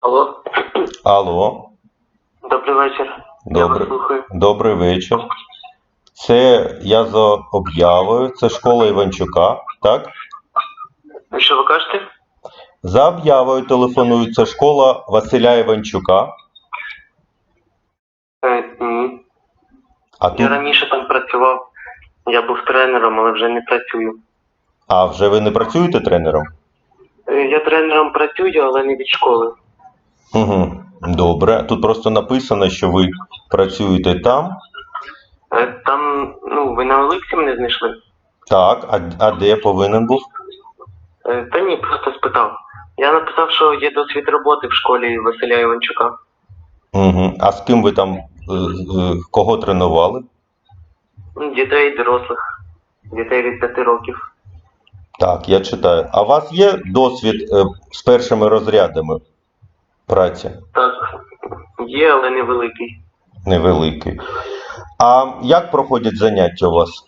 Алло, Алло, добрий вечір. Я вас добрий, слухаю. добрий вечір. Це я за об'явою, це школа Іванчука, так? Що ви кажете? За об'явою телефоную, це школа Василя Іванчука. Е, ні. А Я тут, раніше там працював. Я був тренером, але вже не працюю. а вже ви не працюєте тренером? Е, Я тренером працюю, але не від школи. Угу. Добре. Тут просто написано, що ви працюєте там. Е, Там, ну, ви на Олексі мене знайшли? Так, а, а де повинен був? Е, Та ні, просто спитав. Я написав, що є досвід роботи в школі Василя Іванчука. Угу. А з ким ви там е, е, кого тренували? Ну, Дітей, дорослих. Дітей від 5 років. Так, я читаю. А у вас є досвід е, з першими розрядами праці? Так, є, але невеликий. Невеликий. А як проходять заняття у вас?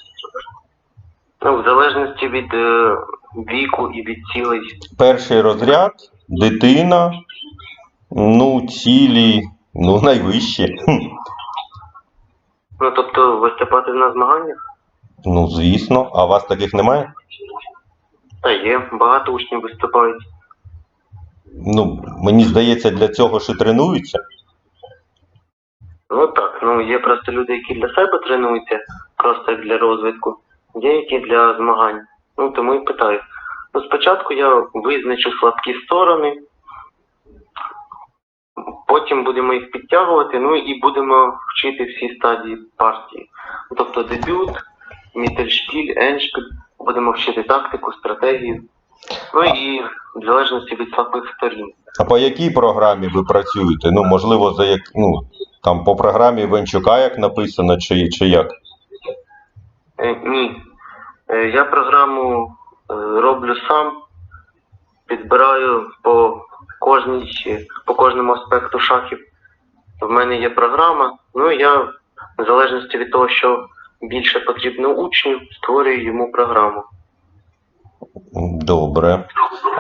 Ну, в залежності від е, віку і від цілей. Перший розряд, дитина, ну, цілі, ну, найвищі. Ну, тобто виступати на змаганнях? Ну, звісно, а у вас таких немає? Та є, багато учнів виступають. Ну, мені здається, для цього і тренуються. Є просто люди, які для себе тренуються, просто для розвитку, є які для змагань. Ну тому і питаю. Ну, спочатку я визначу слабкі сторони, потім будемо їх підтягувати, ну і будемо вчити всі стадії партії. Тобто дебют, мітельштіль, еншпіль, будемо вчити тактику, стратегію. Ну і в залежності від слабких сторін. А по якій програмі ви працюєте? Ну, можливо, за як, ну, там по програмі Венчука, як написано, чи, чи як? Е, ні. Е, я програму е, роблю сам, підбираю по кожній, по кожному аспекту шахів. В мене є програма, ну я, в залежності від того, що більше потрібно учню, створюю йому програму. Добре.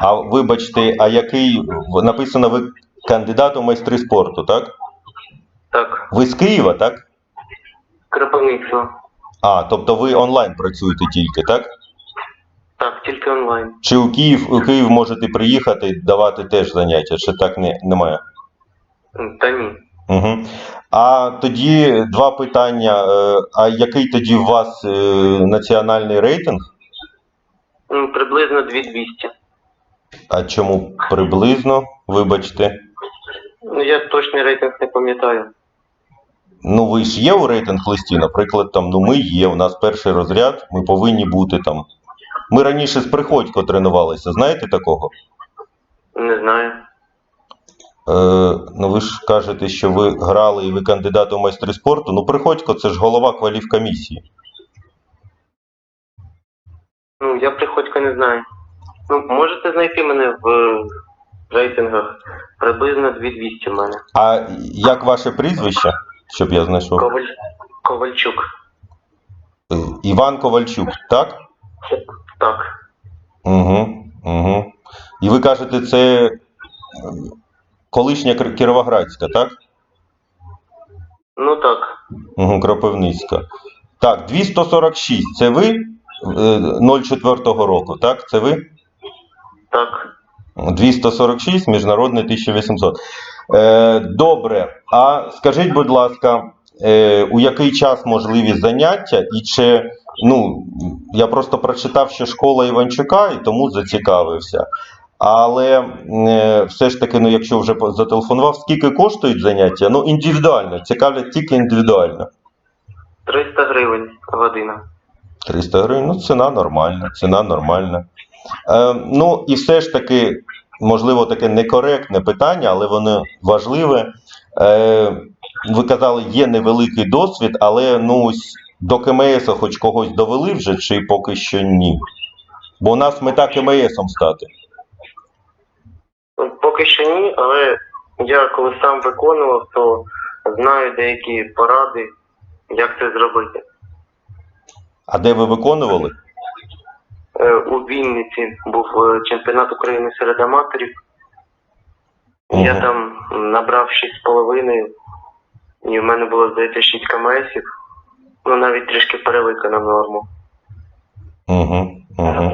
А вибачте, а який написано ви кандидат у майстри спорту, так? Так, Ви з Києва, так? Кропивництво. А, тобто ви онлайн працюєте тільки, так? Так, тільки онлайн. Чи у Київ у Київ можете приїхати і давати теж заняття, чи так не, немає? Та ні. Угу. А тоді два питання. Е, А який тоді у вас е, національний рейтинг? Приблизно 2200. А чому приблизно, вибачте? Ну я точний рейтинг не пам'ятаю. Ну, ви ж є у рейтинг листі, наприклад, там, ну ми є, у нас перший розряд, ми повинні бути там. Ми раніше з Приходько тренувалися, знаєте такого? Не знаю. Е, ну ви ж кажете, що ви грали і ви кандидат у майстри спорту. Ну, Приходько це ж голова кваліфкомісії. Ну, я приходько не знаю. Ну, можете знайти мене в е, рейтингах. Приблизно 2200 в мене. А як ваше прізвище, щоб я знайшов? Коваль... Ковальчук. Е, Іван Ковальчук, так? Так. Угу, угу. І ви кажете, це е, колишня Кіровоградська, так? Ну так. Угу, Кропивницька. Так, 246. Це ви е, 04-го року, так? Це ви? Так. 246, міжнародний 1800. Е, добре. А скажіть, будь ласка, е, у який час можливі заняття і чи. Ну, я просто прочитав, що школа Іванчука і тому зацікавився. Але е, все ж таки, ну, якщо вже зателефонував, скільки коштують заняття? Ну, індивідуально, цікавлять тільки індивідуально. 300 гривень година. 300 гривень, ну ціна нормальна, ціна нормальна. Е, ну і все ж таки, можливо, таке некоректне питання, але воно важливе. Е, ви казали, є невеликий досвід, але ну ось до КМС хоч когось довели вже, чи поки що ні? Бо у нас мета КМСом стати. Поки що ні, але я коли сам виконував, то знаю деякі поради, як це зробити. А де ви виконували? Е, У Вінниці був е, чемпіонат України серед аматорів. Я там набрав 6,5, і в мене було, здається, 6 КМСів. Ну, навіть трішки перевиконав норму. Угу, угу.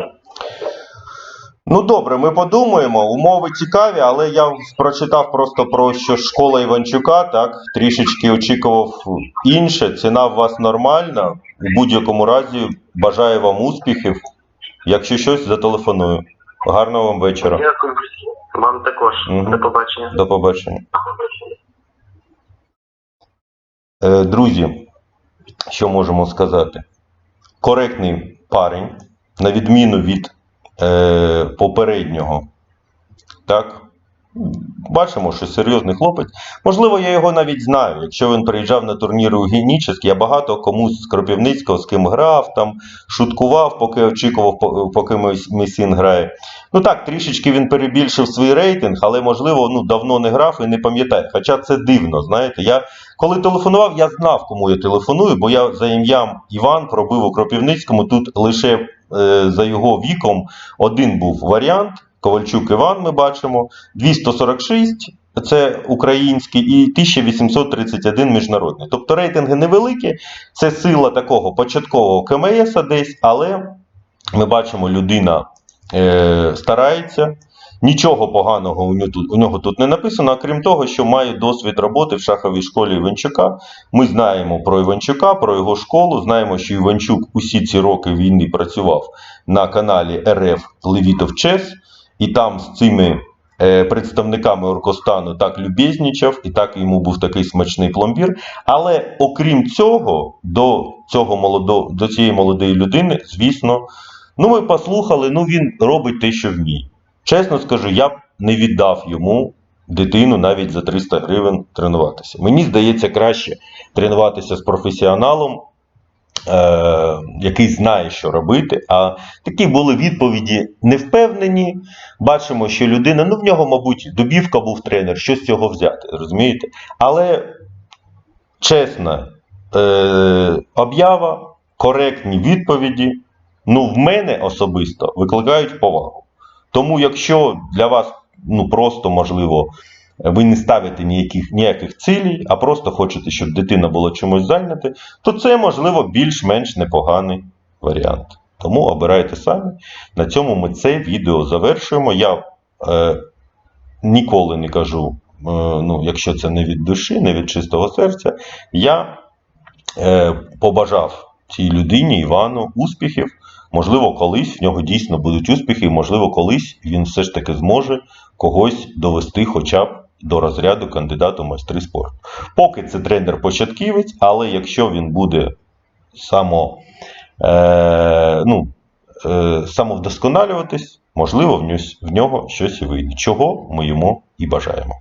Ну добре, ми подумаємо. Умови цікаві, але я прочитав просто про що школа Іванчука, так, трішечки очікував інше. Ціна у вас нормальна. У будь-якому разі бажаю вам успіхів. Якщо щось, зателефоную. Гарного вам вечора. Дякую. Вам також. Мгм. До побачення. До побачення. Е, Друзі, що можемо сказати? Коректний парень, на відміну від е, попереднього. Так? Бачимо, що серйозний хлопець. Можливо, я його навіть знаю. Якщо він приїжджав на турніри у Генічеськ, я багато комусь з Кропивницького, з ким грав, там, шуткував, поки очікував, поки мій син грає. Ну так, трішечки він перебільшив свій рейтинг, але можливо ну, давно не грав і не пам'ятає. Хоча це дивно, знаєте. Я коли телефонував, я знав, кому я телефоную, бо я за ім'ям Іван пробив у Кропивницькому. Тут лише е, за його віком один був варіант. Ковальчук Іван, ми бачимо, 246 це український і 1831 міжнародний. Тобто рейтинги невеликі, це сила такого початкового КМС десь, але ми бачимо, людина е, старається. Нічого поганого у нього, тут, не написано, а крім того, що має досвід роботи в шаховій школі Іванчука. Ми знаємо про Іванчука, про його школу. Знаємо, що Іванчук усі ці роки війни працював на каналі РФ Левітов Чес, і там з цими е, представниками Оркостану так любезнічав, і так йому був такий смачний пломбір. Але окрім цього, до, цього молодо, до цієї молодої людини, звісно, ну ми послухали, ну він робить те, що вміє. Чесно скажу, я б не віддав йому дитину навіть за 300 гривень тренуватися. Мені здається, краще тренуватися з професіоналом, який знає, що робити. А такі були відповіді невпевнені. Бачимо, що людина, ну в нього, мабуть, добівка був тренер, що з цього взяти, розумієте? Але чесна е- об'ява, коректні відповіді, ну, в мене особисто викликають повагу. Тому, якщо для вас ну, просто можливо, ви не ставите ніяких, ніяких цілей, а просто хочете, щоб дитина була чимось зайнята, то це можливо більш-менш непоганий варіант. Тому обирайте самі. На цьому ми це відео завершуємо. Я е, ніколи не кажу, е, ну, якщо це не від душі, не від чистого серця, я е, побажав цій людині, Івану, успіхів. Можливо, колись в нього дійсно будуть успіхи, можливо, колись він все ж таки зможе когось довести хоча б до розряду кандидату майстри спорту. Поки це тренер-початківець, але якщо він буде само, е, ну, е, самовдосконалюватись, можливо, в нього щось і вийде. Чого ми йому і бажаємо.